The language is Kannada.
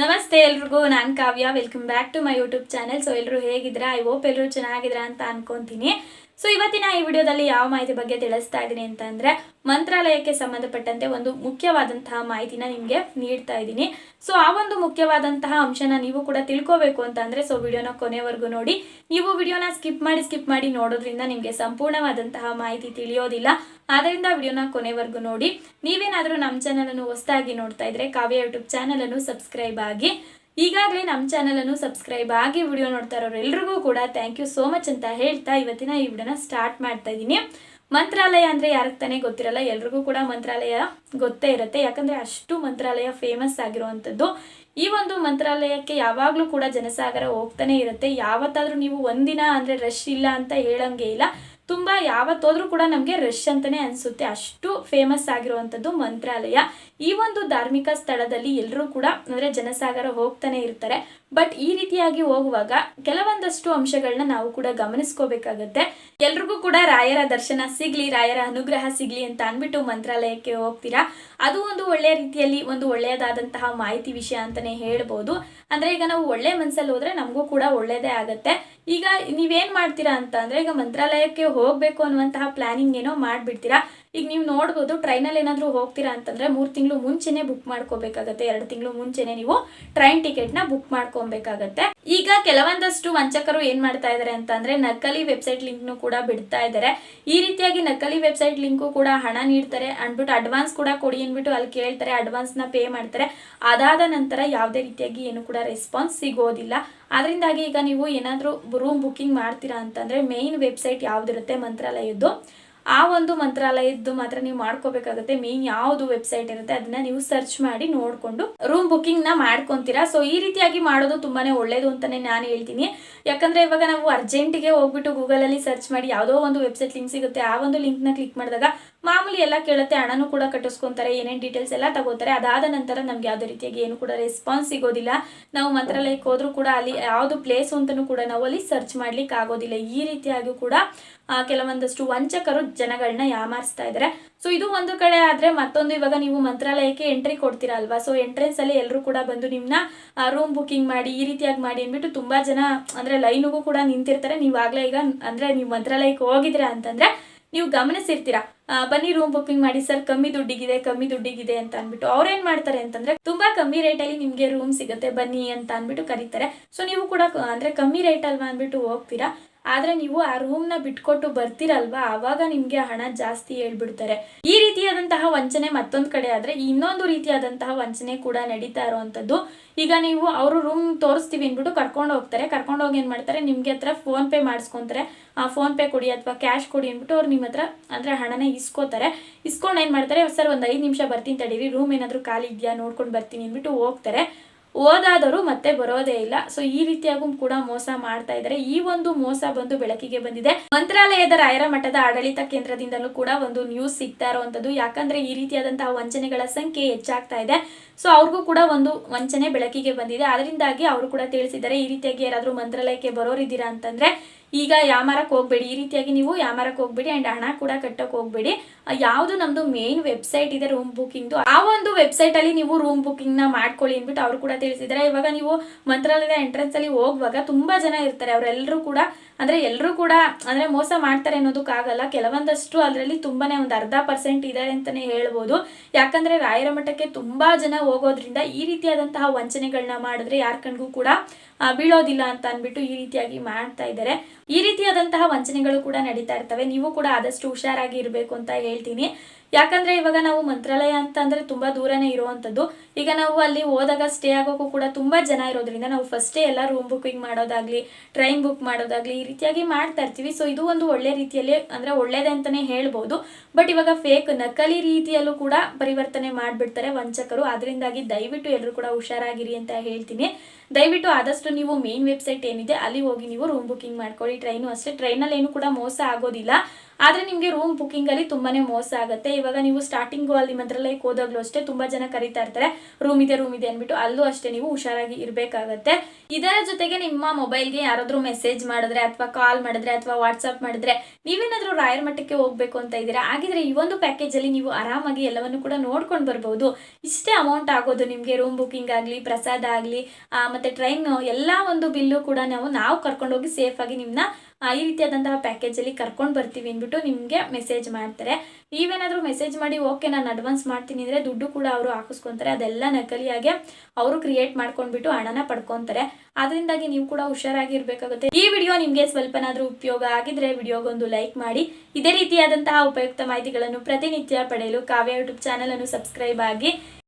ನಮಸ್ತೆ ಎಲ್ರಿಗೂ, ನಾನು Kavya. Welcome back to my YouTube channel so ಎಲ್ಲರೂ ಹೇಗಿದ್ದೀರಾ ಐ ಹೋಪ್ ಎಲ್ಲರೂ ಚೆನ್ನಾಗಿದ್ರ ಅಂತ ಅನ್ಕೊಂತೀನಿ. ಸೊ ಇವತ್ತಿನ ಈ ವಿಡಿಯೋದಲ್ಲಿ ಯಾವ ಮಾಹಿತಿ ಬಗ್ಗೆ ತಿಳಿಸ್ತಾ ಇದ್ದೀನಿ ಅಂತಂದ್ರೆ ಮಂತ್ರಾಲಯಕ್ಕೆ ಸಂಬಂಧಪಟ್ಟಂತೆ ಒಂದು ಮುಖ್ಯವಾದಂತಹ ಮಾಹಿತಿನ ನಿಮಗೆ ನೀಡ್ತಾ ಇದ್ದೀನಿ. ಸೊ ಆ ಒಂದು ಮುಖ್ಯವಾದಂತಹ ಅಂಶನ ನೀವು ಕೂಡ ತಿಳ್ಕೋಬೇಕು ಅಂತ ಅಂದ್ರೆ ಸೊ ವಿಡಿಯೋನ ಕೊನೆವರೆಗೂ ನೋಡಿ. ನೀವು ವಿಡಿಯೋನ ಸ್ಕಿಪ್ ಮಾಡಿ ಸ್ಕಿಪ್ ಮಾಡಿ ನೋಡೋದ್ರಿಂದ ನಿಮಗೆ ಸಂಪೂರ್ಣವಾದಂತಹ ಮಾಹಿತಿ ತಿಳಿಯೋದಿಲ್ಲ. ಆದ್ದರಿಂದ ವಿಡಿಯೋನ ಕೊನೆವರೆಗೂ ನೋಡಿ. ನೀವೇನಾದರೂ ನಮ್ಮ ಚಾನಲನ್ನು ಹೊಸದಾಗಿ ನೋಡ್ತಾ ಇದ್ರೆ ಕಾವ್ಯ ಯೂಟ್ಯೂಬ್ ಚಾನಲನ್ನು ಸಬ್ಸ್ಕ್ರೈಬ್ ಆಗಿ. ಈಗಾಗಲೇ ನಮ್ಮ ಚಾನಲನ್ನು ಸಬ್ಸ್ಕ್ರೈಬ್ ಆಗಿ ವಿಡಿಯೋ ನೋಡ್ತಾ ಇರೋರು ಎಲ್ರಿಗೂ ಕೂಡ ಥ್ಯಾಂಕ್ ಯು ಸೋ ಮಚ್ ಅಂತ ಹೇಳ್ತಾ ಇವತ್ತಿನ ಈ ವಿಡಿಯೋನ ಸ್ಟಾರ್ಟ್ ಮಾಡ್ತಾ ಇದ್ದೀನಿ. ಮಂತ್ರಾಲಯ ಅಂದರೆ ಯಾರಿಗೆ ತಾನೇ ಗೊತ್ತಿರಲ್ಲ, ಎಲ್ರಿಗೂ ಕೂಡ ಮಂತ್ರಾಲಯ ಗೊತ್ತೇ ಇರುತ್ತೆ. ಯಾಕಂದರೆ ಅಷ್ಟು ಮಂತ್ರಾಲಯ ಫೇಮಸ್ ಆಗಿರುವಂಥದ್ದು. ಈ ಒಂದು ಮಂತ್ರಾಲಯಕ್ಕೆ ಯಾವಾಗಲೂ ಕೂಡ ಜನಸಾಗರ ಹೋಗ್ತಾನೆ ಇರುತ್ತೆ. ಯಾವತ್ತಾದರೂ ನೀವು ಒಂದಿನ ಅಂದರೆ ರಶ್ ಇಲ್ಲ ಅಂತ ಹೇಳಂಗೆ ಇಲ್ಲ. ತುಂಬ ಯಾವತ್ತೋದ್ರೂ ಕೂಡ ನಮಗೆ ರಶ್ ಅಂತಲೇ ಅನಿಸುತ್ತೆ. ಅಷ್ಟು ಫೇಮಸ್ ಆಗಿರುವಂಥದ್ದು ಮಂತ್ರಾಲಯ. ಈ ಒಂದು ಧಾರ್ಮಿಕ ಸ್ಥಳದಲ್ಲಿ ಎಲ್ಲರೂ ಕೂಡ ಅಂದರೆ ಜನಸಾಗರ ಹೋಗ್ತಾನೆ ಇರ್ತಾರೆ. ಬಟ್ ಈ ರೀತಿಯಾಗಿ ಹೋಗುವಾಗ ಕೆಲವೊಂದಷ್ಟು ಅಂಶಗಳನ್ನ ನಾವು ಕೂಡ ಗಮನಿಸ್ಕೋಬೇಕಾಗತ್ತೆ. ಎಲ್ರಿಗೂ ಕೂಡ ರಾಯರ ದರ್ಶನ ಸಿಗ್ಲಿ, ರಾಯರ ಅನುಗ್ರಹ ಸಿಗ್ಲಿ ಅಂತ ಅಂದ್ಬಿಟ್ಟು ಮಂತ್ರಾಲಯಕ್ಕೆ ಹೋಗ್ತೀರಾ? ಅದು ಒಂದು ಒಳ್ಳೆಯ ರೀತಿಯಲ್ಲಿ ಒಂದು ಒಳ್ಳೆಯದಾದಂತಹ ಮಾಹಿತಿ ವಿಷಯ ಅಂತಾನೆ ಹೇಳ್ಬೋದು. ಅಂದ್ರೆ ಈಗ ನಾವು ಒಳ್ಳೆ ಮನಸ್ಸಲ್ಲಿ ಹೋದ್ರೆ ನಮಗೂ ಕೂಡ ಒಳ್ಳೇದೇ ಆಗತ್ತೆ. ಈಗ ನೀವೇನ್ ಮಾಡ್ತೀರಾ ಅಂತ ಅಂದ್ರೆ ಈಗ ಮಂತ್ರಾಲಯಕ್ಕೆ ಹೋಗ್ಬೇಕು ಅನ್ನುವಂತಹ ಪ್ಲಾನಿಂಗ್ ಏನೋ ಮಾಡ್ಬಿಡ್ತೀರಾ. ಈಗ ನೀವು ನೋಡ್ಬೋದು ಟ್ರೈನಲ್ಲಿ ಏನಾದರೂ ಹೋಗ್ತೀರಾ ಅಂತಂದರೆ ಮೂರು ತಿಂಗಳು ಮುಂಚೆನೇ ಬುಕ್ ಮಾಡ್ಕೋಬೇಕಾಗತ್ತೆ, ಎರಡು ತಿಂಗಳು ಮುಂಚೆನೆ ನೀವು ಟ್ರೈನ್ ಟಿಕೆಟ್ನ ಬುಕ್ ಮಾಡ್ಕೊಬೇಕಾಗತ್ತೆ. ಈಗ ಕೆಲವೊಂದಷ್ಟು ವಂಚಕರು ಏನು ಮಾಡ್ತಾ ಇದ್ದಾರೆ ಅಂತಂದರೆ ನಕಲಿ ವೆಬ್ಸೈಟ್ ಲಿಂಕ್ನು ಕೂಡ ಬಿಡ್ತಾ ಇದ್ದಾರೆ ಈ ರೀತಿಯಾಗಿ ನಕಲಿ ವೆಬ್ಸೈಟ್ ಲಿಂಕು ಕೂಡ ಹಣ ನೀಡ್ತಾರೆ, ಅಂದ್ಬಿಟ್ಟು ಅಡ್ವಾನ್ಸ್ ಕೂಡ ಕೊಡಿ ಅಂದ್ಬಿಟ್ಟು ಅಲ್ಲಿ ಕೇಳ್ತಾರೆ ಅಡ್ವಾನ್ಸ್ನ ಪೇ ಮಾಡ್ತಾರೆ. ಅದಾದ ನಂತರ ಯಾವುದೇ ರೀತಿಯಾಗಿ ಏನು ಕೂಡ ರೆಸ್ಪಾನ್ಸ್ ಸಿಗೋದಿಲ್ಲ. ಅದರಿಂದಾಗಿ ಈಗ ನೀವು ಏನಾದರೂ ರೂಮ್ ಬುಕ್ಕಿಂಗ್ ಮಾಡ್ತೀರಾ ಅಂತಂದರೆ ಮೇಯ್ನ್ ವೆಬ್ಸೈಟ್ ಯಾವುದಿರುತ್ತೆ ಮಂತ್ರಾಲಯದ್ದು. ಆ ಒಂದು ಮಂತ್ರಾಲಯದ್ದು ಮಾತ್ರ ನೀವು ಮಾಡ್ಕೋಬೇಕಾಗುತ್ತೆ. ಮೇನ್ ಯಾವುದು ವೆಬ್ಸೈಟ್ ಇರುತ್ತೆ ಅದನ್ನ ನೀವು ಸರ್ಚ್ ಮಾಡಿ ನೋಡ್ಕೊಂಡು ರೂಮ್ ಬುಕ್ಕಿಂಗ್ನ ಮಾಡ್ಕೊಂತೀರಾ. ಸೊ ಈ ರೀತಿಯಾಗಿ ಮಾಡೋದು ತುಂಬಾನೇ ಒಳ್ಳೇದು ಅಂತಾನೆ ನಾನು ಹೇಳ್ತೀನಿ. ಯಾಕಂದ್ರೆ ಇವಾಗ ನಾವು ಅರ್ಜೆಂಟಿಗೆ ಹೋಗ್ಬಿಟ್ಟು ಗೂಗಲ್ ಅಲ್ಲಿ ಸರ್ಚ್ ಮಾಡಿ ಯಾವುದೋ ಒಂದು ವೆಬ್ಸೈಟ್ ಲಿಂಕ್ ಸಿಗುತ್ತೆ, ಆ ಒಂದು ಲಿಂಕ್ನ ಕ್ಲಿಕ್ ಮಾಡಿದಾಗ ಮಾಮೂಲಿ ಎಲ್ಲ ಕೇಳುತ್ತೆ, ಹಣನೂ ಕೂಡ ಕಟ್ಟಿಸ್ಕೊಂತಾರೆ, ಏನೇನು ಡೀಟೇಲ್ಸ್ ಎಲ್ಲ ತಗೋತಾರೆ. ಅದಾದ ನಂತರ ನಮ್ಗೆ ಯಾವುದೇ ರೀತಿಯಾಗಿ ಏನು ಕೂಡ ರೆಸ್ಪಾನ್ಸ್ ಸಿಗೋದಿಲ್ಲ. ನಾವು ಮಂತ್ರಾಲಯಕ್ಕೆ ಹೋದ್ರೂ ಕೂಡ ಅಲ್ಲಿ ಯಾವುದು ಪ್ಲೇಸ್ ಅಂತಲೂ ಕೂಡ ನಾವು ಅಲ್ಲಿ ಸರ್ಚ್ ಮಾಡ್ಲಿಕ್ಕೆ ಆಗೋದಿಲ್ಲ. ಈ ರೀತಿಯಾಗಿ ಕೂಡ ಕೆಲವೊಂದಷ್ಟು ವಂಚಕರು ಜನಗಳನ್ನ ಯಾಮಾರಿಸ್ತಾ ಇದ್ದಾರೆ ಸೊ ಇದು ಒಂದು ಕಡೆ ಆದ್ರೆ ಮತ್ತೊಂದು ಇವಾಗ ನೀವು ಮಂತ್ರಾಲಯಕ್ಕೆ ಎಂಟ್ರಿ ಕೊಡ್ತೀರಾ ಅಲ್ವಾ? ಸೊ ಎಂಟ್ರೆನ್ಸ್ ಅಲ್ಲಿ ಎಲ್ಲರೂ ಕೂಡ ಬಂದು ನಿಮ್ನ ರೂಮ್ ಬುಕಿಂಗ್ ಮಾಡಿ, ಈ ರೀತಿಯಾಗಿ ಮಾಡಿ ಅಂದ್ಬಿಟ್ಟು ತುಂಬಾ ಜನ, ಅಂದ್ರೆ ಲೈನಿಗೂ ಕೂಡ ನಿಂತಿರ್ತಾರೆ. ನೀವಾಗ್ಲೇ ಈಗ, ಅಂದ್ರೆ ನೀವು ಮಂತ್ರಾಲಯಕ್ಕೆ ಹೋಗಿದ್ರೆ ಅಂತಂದ್ರೆ ನೀವು ಗಮನಿಸಿರ್ತೀರಾ? ಬನ್ನಿ ರೂಮ್ ಬುಕಿಂಗ್ ಮಾಡಿ ಸರ್ ಕಮ್ಮಿ ದುಡ್ಡಿಗಿದೆ ಕಮ್ಮಿ ದುಡ್ಡಿಗಿದೆ ಅಂತ ಅಂದ್ಬಿಟ್ಟು. ಅವ್ರೇನ್ ಮಾಡ್ತಾರೆ ಅಂತಂದ್ರೆ, ತುಂಬಾ ಕಮ್ಮಿ ರೇಟಲ್ಲಿ ನಿಮ್ಗೆ ರೂಮ್ ಸಿಗುತ್ತೆ, ಬನ್ನಿ ಅಂತ ಅಂದ್ಬಿಟ್ಟು ಕರೀತಾರೆ. ಸೊ ನೀವು ಕೂಡ ಅಂದ್ರೆ ಕಮ್ಮಿ ರೇಟ್ ಅಲ್ವಾ ಅಂದ್ಬಿಟ್ಟು ಹೋಗ್ತೀರಾ? ಆದ್ರೆ ನೀವು ಆ ರೂಮ್ನ ಬಿಟ್ಕೊಟ್ಟು ಬರ್ತೀರಲ್ವಾ? ಆವಾಗ ನಿಮಗೆ ಹಣ ಜಾಸ್ತಿ ಹೇಳ್ಬಿಡ್ತಾರೆ. ಈ ರೀತಿಯಾದಂತಹ ವಂಚನೆ ಮತ್ತೊಂದು ಕಡೆ ಆದರೆ ಇನ್ನೊಂದು ರೀತಿಯಾದಂತಹ ವಂಚನೆ ಕೂಡ ನಡೀತಾ ಇರುವಂಥದ್ದು. ಈಗ ನೀವು ಅವರು ರೂಮ್ ತೋರಿಸ್ತೀವಿ ಅಂದ್ಬಿಟ್ಟು ಕರ್ಕೊಂಡು ಹೋಗ್ತಾರೆ. ಕರ್ಕೊಂಡು ಹೋಗಿ ಏನು ಮಾಡ್ತಾರೆ? ನಿಮಗೆ ಹತ್ರ ಫೋನ್ ಪೇ ಮಾಡಿಸ್ಕೊಂತಾರೆ. ಆ ಫೋನ್ ಪೇ ಕೊಡಿ ಅಥವಾ ಕ್ಯಾಶ್ ಕೊಡಿ ಅಂದ್ಬಿಟ್ಟು ಅವ್ರು ನಿಮ್ಮ ಹತ್ರ ಅಂದರೆ ಹಣನ ಇಸ್ಕೋತಾರೆ. ಇಸ್ಕೊಂಡು ಏನ್ ಮಾಡ್ತಾರೆ? ಸರ್ ಒಂದು ಐದು ನಿಮಿಷ ಬರ್ತೀನಿ ತಡೀರಿ. ರೂಮ್ ಏನಾದರೂ ಖಾಲಿ ಇದೆಯಾ? ನೋಡ್ಕೊಂಡು ಬರ್ತೀನಿ ಅಂದ್ಬಿಟ್ಟು ಹೋಗ್ತಾರೆ. ಓದಾದರೂ ಮತ್ತೆ ಬರೋದೇ ಇಲ್ಲ. ಸೊ ಈ ರೀತಿಯಾಗೂ ಕೂಡ ಮೋಸ ಮಾಡ್ತಾ ಇದ್ದಾರೆ. ಈ ಒಂದು ಮೋಸ ಬಂದು ಬೆಳಕಿಗೆ ಬಂದಿದೆ. ಮಂತ್ರಾಲಯದ ರಾಯರ ಮಠದ ಆಡಳಿತ ಕೇಂದ್ರದಿಂದಲೂ ಕೂಡ ಒಂದು ನ್ಯೂಸ್ ಸಿಗ್ತಾ ಇರುವಂತದ್ದು ಯಾಕಂದ್ರೆ ಈ ರೀತಿಯಾದಂತಹ ವಂಚನೆಗಳ ಸಂಖ್ಯೆ ಹೆಚ್ಚಾಗ್ತಾ ಇದೆ. ಸೊ ಅವ್ರಿಗೂ ಕೂಡ ಒಂದು ವಂಚನೆ ಬೆಳಕಿಗೆ ಬಂದಿದೆ. ಅದರಿಂದಾಗಿ ಅವರು ಕೂಡ ತಿಳಿಸಿದ್ದಾರೆ, ಈ ರೀತಿಯಾಗಿ ಯಾರಾದರೂ ಮಂತ್ರಾಲಯಕ್ಕೆ ಬರೋರಿದ್ದೀರಾ ಅಂತಂದ್ರೆ ಈಗ ಯಾಮಾರಕ್ಕೆ ಹೋಗ್ಬೇಡಿ. ಈ ರೀತಿಯಾಗಿ ನೀವು ಯಾಮಾರಕ್ಕೆ ಹೋಗ್ಬೇಡಿ ಅಂಡ್ ಹಣ ಕೂಡ ಕಟ್ಟಕ್ಕೆ ಹೋಗ್ಬೇಡಿ. ಯಾವುದು ನಮ್ಮದು ಮೇನ್ ವೆಬ್ಸೈಟ್ ಇದೆ ರೂಮ್ ಬುಕಿಂಗ್ ಆ ಒಂದು ವೆಬ್ಸೈಟ್ ಅಲ್ಲಿ ನೀವು ರೂಮ್ ಬುಕಿಂಗ್ನ ಮಾಡ್ಕೊಳ್ಳಿ ಅಂದ್ಬಿಟ್ಟು ಅವರು ಕೂಡ ತಿಳಿಸಿದ್ದಾರೆ. ಇವಾಗ ನೀವು ಮಂತ್ರಾಲಯದ ಎಂಟ್ರೆನ್ಸ್ ಅಲ್ಲಿ ಹೋಗುವಾಗ ತುಂಬಾ ಜನ ಇರ್ತಾರೆ. ಅವರೆಲ್ಲರೂ ಕೂಡ ಅಂದ್ರೆ ಎಲ್ಲರೂ ಕೂಡ, ಅಂದ್ರೆ ಮೋಸ ಮಾಡ್ತಾರೆ ಅನ್ನೋದಕ್ಕಾಗಲ್ಲ. ಕೆಲವೊಂದಷ್ಟು ಅದರಲ್ಲಿ ತುಂಬಾನೇ ಒಂದು ಅರ್ಧ ಪರ್ಸೆಂಟ್ ಇದ್ದಾರೆ ಅಂತಾನೆ ಹೇಳ್ಬೋದು. ಯಾಕಂದ್ರೆ ರಾಯರ ಮಠಕ್ಕೆ ತುಂಬಾ ಜನ ಹೋಗೋದ್ರಿಂದ ಈ ರೀತಿಯಾದಂತಹ ವಂಚನೆಗಳನ್ನ ಮಾಡಿದ್ರೆ ಯಾರ ಕಣ್ಗೂ ಕೂಡ ಬೀಳೋದಿಲ್ಲ ಅಂತ ಅಂದ್ಬಿಟ್ಟು ಈ ರೀತಿಯಾಗಿ ಮಾಡ್ತಾ ಇದ್ದಾರೆ ಈ ರೀತಿಯಾದಂತಹ ವಂಚನೆಗಳು ಕೂಡ ನಡೀತಾ ಇರ್ತವೆ. ನೀವು ಕೂಡ ಆದಷ್ಟು ಹುಷಾರಾಗಿ ಇರಬೇಕು ಅಂತ ಹೇಳ್ತೀನಿ. ಯಾಕಂದ್ರೆ ಇವಾಗ ನಾವು ಮಂತ್ರಾಲಯ ಅಂತ ಅಂದ್ರೆ ತುಂಬಾ ದೂರನೇ ಇರುವಂತದ್ದು. ಈಗ ನಾವು ಅಲ್ಲಿ ಹೋದಾಗ ಸ್ಟೇ ಆಗೋಕ್ಕೂ ಕೂಡ ತುಂಬಾ ಜನ ಇರೋದ್ರಿಂದ ನಾವು ಫಸ್ಟೇ ಎಲ್ಲ ರೂಮ್ ಬುಕಿಂಗ್ ಮಾಡೋದಾಗ್ಲಿ ಟ್ರೈನ್ ಬುಕ್ ಮಾಡೋದಾಗ್ಲಿ ಈ ರೀತಿಯಾಗಿ ಮಾಡ್ತಾ ಇರ್ತೀವಿ. ಸೊ ಇದು ಒಂದು ಒಳ್ಳೆ ರೀತಿಯಲ್ಲಿ ಅಂದ್ರೆ ಒಳ್ಳೇದೇ ಅಂತಾನೆ ಹೇಳ್ಬೋದು. ಬಟ್ ಇವಾಗ ಫೇಕ್ ನಕಲಿ ರೀತಿಯಲ್ಲೂ ಕೂಡ ಪರಿವರ್ತನೆ ಮಾಡ್ಬಿಡ್ತಾರೆ ವಂಚಕರು. ಅದರಿಂದಾಗಿ ದಯವಿಟ್ಟು ಎಲ್ಲರೂ ಕೂಡ ಹುಷಾರಾಗಿರಿ ಅಂತ ಹೇಳ್ತೀನಿ. ದಯವಿಟ್ಟು ಆದಷ್ಟು ನೀವು ಮೇನ್ ವೆಬ್ಸೈಟ್ ಏನಿದೆ ಅಲ್ಲಿ ಹೋಗಿ ನೀವು ರೂಮ್ ಬುಕಿಂಗ್ ಮಾಡ್ಕೊಳ್ಳಿ. ಟ್ರೈನು ಅಷ್ಟೇ ಟ್ರೈನಲ್ಲಿ ಏನು ಕೂಡ ಮೋಸ ಆಗೋದಿಲ್ಲ. ಆದರೆ ನಿಮಗೆ ರೂಮ್ ಬುಕ್ಕಿಂಗಲ್ಲಿ ತುಂಬಾನೇ ಮೋಸ ಆಗುತ್ತೆ. ಇವಾಗ ನೀವು ಸ್ಟಾರ್ಟಿಂಗು ಅಲ್ಲಿ ಮಂತ್ರಾಲಯಕ್ಕೆ ಹೋದಾಗ್ಲೂ ಅಷ್ಟೇ ತುಂಬಾ ಜನ ಕರೀತಾ ಇರ್ತಾರೆ. ರೂಮ್ ಇದೆ ರೂಮ್ ಇದೆ ಅಂದ್ಬಿಟ್ಟು ಅಲ್ಲೂ ಅಷ್ಟೇ ನೀವು ಹುಷಾರಾಗಿ ಇರಬೇಕಾಗತ್ತೆ. ಇದರ ಜೊತೆಗೆ ನಿಮ್ಮ ಮೊಬೈಲ್ಗೆ ಯಾರಾದ್ರೂ ಮೆಸೇಜ್ ಮಾಡಿದ್ರೆ ಅಥವಾ ಕಾಲ್ ಮಾಡಿದ್ರೆ ಅಥವಾ ವಾಟ್ಸಪ್ ಮಾಡಿದ್ರೆ ನೀವೇನಾದ್ರೂ ರಾಯರ ಮಟ್ಟಕ್ಕೆ ಹೋಗ್ಬೇಕು ಅಂತ ಇದ್ದೀರಾ? ಹಾಗಿದ್ರೆ ಈ ಒಂದು ಪ್ಯಾಕೇಜ್ ಅಲ್ಲಿ ನೀವು ಆರಾಮಾಗಿ ಎಲ್ಲವನ್ನು ಕೂಡ ನೋಡ್ಕೊಂಡು ಬರ್ಬೋದು. ಇಷ್ಟೇ ಅಮೌಂಟ್ ಆಗೋದು ನಿಮಗೆ ರೂಮ್ ಬುಕ್ಕಿಂಗ್ ಆಗಲಿ, ಪ್ರಸಾದ ಆಗಲಿ ಮತ್ತೆ ಟ್ರೈನ್ ಎಲ್ಲ ಒಂದು ಬಿಲ್ಲು ಕೂಡ ನಾವು ನಾವು ಕರ್ಕೊಂಡೋಗಿ ಸೇಫಾಗಿ ನಿಮ್ಮನ್ನ ಈ ರೀತಿಯಾದಂತಹ ಪ್ಯಾಕೇಜಲ್ಲಿ ಕರ್ಕೊಂಡು ಬರ್ತೀವಿ ಅಂದ್ಬಿಟ್ಟು ನಿಮಗೆ ಮೆಸೇಜ್ ಮಾಡ್ತಾರೆ. ನೀವೇನಾದರೂ ಮೆಸೇಜ್ ಮಾಡಿ, ಓಕೆ, ನಾನು ಅಡ್ವಾನ್ಸ್ ಮಾಡ್ತೀನಿ ಅಂದರೆ ದುಡ್ಡು ಕೂಡ ಅವರು ಹಾಕಿಸ್ಕೊತಾರೆ. ಅದೆಲ್ಲ ನಕಲಿಯಾಗೆ ಅವರು ಕ್ರಿಯೇಟ್ ಮಾಡ್ಕೊಂಡ್ಬಿಟ್ಟು ಹಣನ ಪಡ್ಕೊತಾರೆ. ಅದರಿಂದಾಗಿ ನೀವು ಕೂಡ ಹುಷಾರಾಗಿರ್ಬೇಕಾಗುತ್ತೆ. ಈ ವಿಡಿಯೋ ನಿಮಗೆ ಸ್ವಲ್ಪನಾದರೂ ಉಪಯೋಗ ಆಗಿದ್ರೆ ವಿಡಿಯೋಗೊಂದು ಲೈಕ್ ಮಾಡಿ. ಇದೇ ರೀತಿಯಾದಂತಹ ಉಪಯುಕ್ತ ಮಾಹಿತಿಗಳನ್ನು ಪ್ರತಿನಿತ್ಯ ಪಡೆಯಲು ಕಾವ್ಯ ಯೂಟ್ಯೂಬ್ ಚಾನಲನ್ನು ಸಬ್ಸ್ಕ್ರೈಬ್ ಆಗಿ